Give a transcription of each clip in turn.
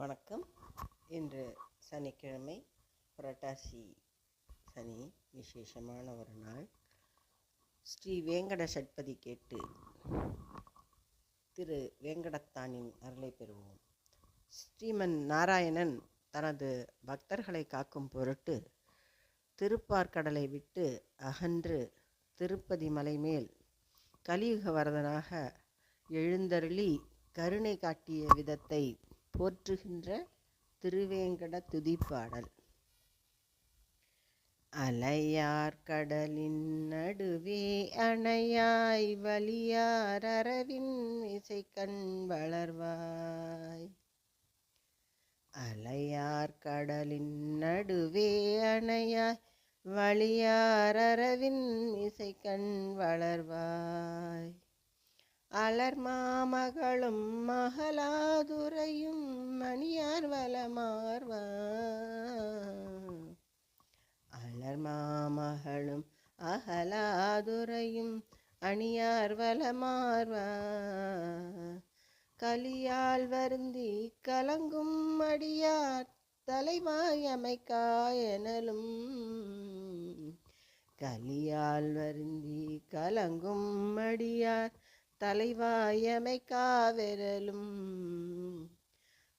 வணக்கம். இன்று சனிக்கிழமை புரட்டாசி சனி விசேஷமான ஒரு நாள். ஸ்ரீ வேங்கட சட்பதி கேட்டு திரு வேங்கடத்தானின் அருளை பெறுவோம். ஸ்ரீமன் நாராயணன் தனது பக்தர்களை காக்கும் பொருட்டு திருப்பார்கடலை விட்டு அகன்று திருப்பதி மலை மேல் கலியுக வரதனாக எழுந்தருளி கருணை காட்டிய விதத்தை போற்றுகின்ற திருவேங்கட துதிப்பாடல். அலையார் கடலின் நடுவே அணையாய் வலியார் அரவின் இசை கண் வளர்வாய். அலையார் கடலின் நடுவே அணையாய் வழியார் அரவின் இசை கண் வளர்வாய். அலர் மாமகளும் மகளாதுரையும் மணியார் வலமார்வா அலர் மாமகளும் அகலாதுரையும் அணியார் வலமார்வா கலியால் வருந்தி கலங்கும் அடியார் தலைவாய் அமைக்காயனலும் கலியால் வருந்தி கலங்கும் அடியார் தலைவாயமை காவிரலும்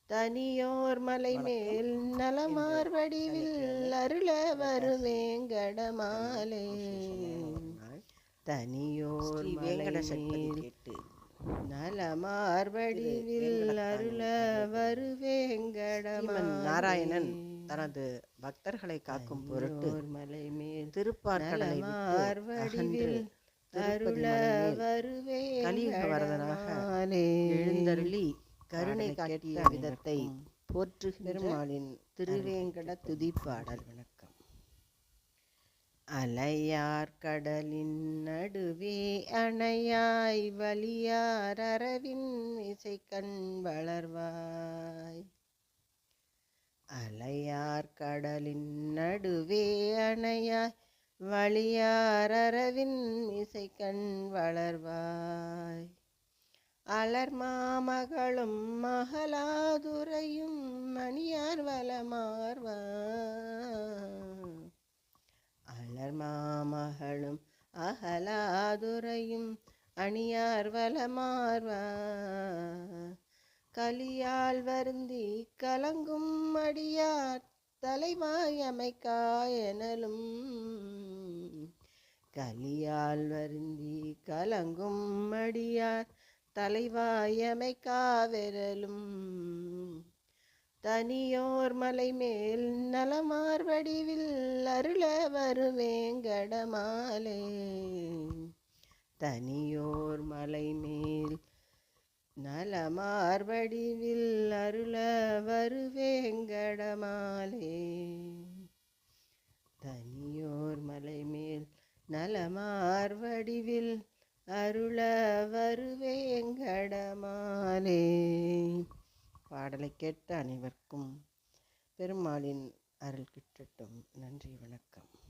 தனியோர் மலை மேல் நலமார் வடிவில் அருள வருவேங்கடமாலே தனியோர் வேங்கட கேட்டு. நலமார் வடிவில் அருள வருவேங்கடமன் நாராயணன் தனது பக்தர்களை காக்கும் பொருட்டு மலை மேல் திருப்பார்கடலை அருள வருவே கலியுக வரதனாக எழுந்தருளி கருணை காட்டிய விதத்தை போற்று பெருமாளின் திருவேங்கட துதிப்பாடல் வணக்கம். அலையார் கடலின் நடுவே அணையாய் வலியார் அரவின் இசை கண் வளர்வாய். அலையார் கடலின் நடுவே அணையாய் வழியாரவின் அரவின் இசை கண் வளர்வாய். அலர் மாமகளும் மகளாதுரையும் மணியார் வளமார்வா அலர் மாமகளும் அகலாதுரையும் அணியார் வளமார்வா கலியால் வருந்தி கலங்கும் அடியார் தலைவாயமைக்காயனலும் கலியால் வருந்தி கலங்கும் மடியார் தலைவாயமைக்காவிரலும் தனியோர் மலை மேல் நலமார் வடிவில் அருள வருவேங்கடமாலே தனியோர் மலை மேல் நலமார் வடிவில் அருள வருவேங்கடமாலே தனியோர் மலை நலமார்வடிவில் நலமார் வடிவில் அருள வருவேங்கடமாலே பாடலை கேட்ட அனைவருக்கும் பெருமாளின் அருள் கிட்டட்டும். நன்றி வணக்கம்.